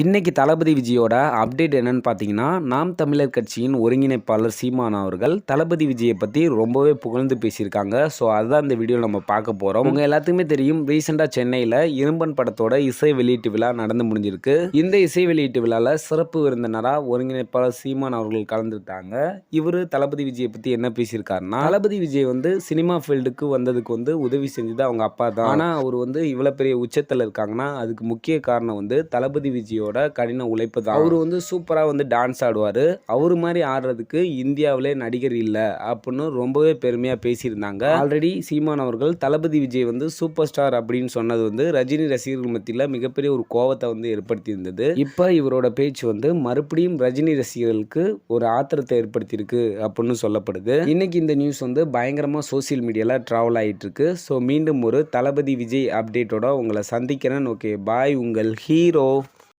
இன்னைக்கு தளபதி விஜயோட அப்டேட் என்னன்னு பார்த்தீங்கன்னா நாம் தமிழர் கட்சியின் ஒருங்கிணைப்பாளர் சீமான் அவர்கள் தளபதி விஜயை பற்றி ரொம்பவே புகழ்ந்து பேசியிருக்காங்க. ஸோ அதுதான் இந்த வீடியோ நம்ம பார்க்க போகிறோம் உங்கள் எல்லாத்துக்குமே தெரியும் ரீசெண்டாக சென்னையில் இரும்பன் படத்தோட இசை வெளியீட்டு விழா நடந்து முடிஞ்சிருக்கு. இந்த இசை வெளியீட்டு விழாவில் சிறப்பு விருந்தினராக ஒருங்கிணைப்பாளர் சீமான் அவர்கள் கலந்துட்டாங்க. இவர் தளபதி விஜயை பற்றி என்ன பேசியிருக்காருன்னா தளபதி விஜய் வந்து சினிமா ஃபீல்டுக்கு வந்ததுக்கு வந்து உதவி செஞ்சது அவங்க அப்பா தான். ஆனால் அவர் வந்து இவ்வளோ பெரிய உச்சத்தில் இருக்காங்கன்னா அதுக்கு முக்கிய காரணம் வந்து தளபதி விஜய் விஜயோட கடின உழைப்பு தான். அவர் வந்து சூப்பராக வந்து டான்ஸ் ஆடுவார். அவர் மாதிரி ஆடுறதுக்கு இந்தியாவிலே நடிகர் இல்லை அப்படின்னு ரொம்பவே பெருமையாக பேசியிருந்தாங்க. ஆல்ரெடி சீமான் அவர்கள் தளபதி விஜய் வந்து சூப்பர் ஸ்டார் அப்படின்னு சொன்னது வந்து ரஜினி ரசிகர்கள் மத்தியில் மிகப்பெரிய ஒரு கோவத்தை வந்து ஏற்படுத்தியிருந்தது. இப்போ இவரோட பேச்சு வந்து மறுபடியும் ரஜினி ரசிகர்களுக்கு ஒரு ஆத்திரத்தை ஏற்படுத்தியிருக்கு அப்படின்னு சொல்லப்படுது. இன்னைக்கு இந்த நியூஸ் வந்து பயங்கரமாக சோசியல் மீடியாவில் ட்ராவல் ஆகிட்டு இருக்கு ஸோ மீண்டும் ஒரு தளபதி விஜய் அப்டேட்டோட உங்களை சந்திக்கிறேன். ஓகே பாய் உங்கள் ஹீரோ.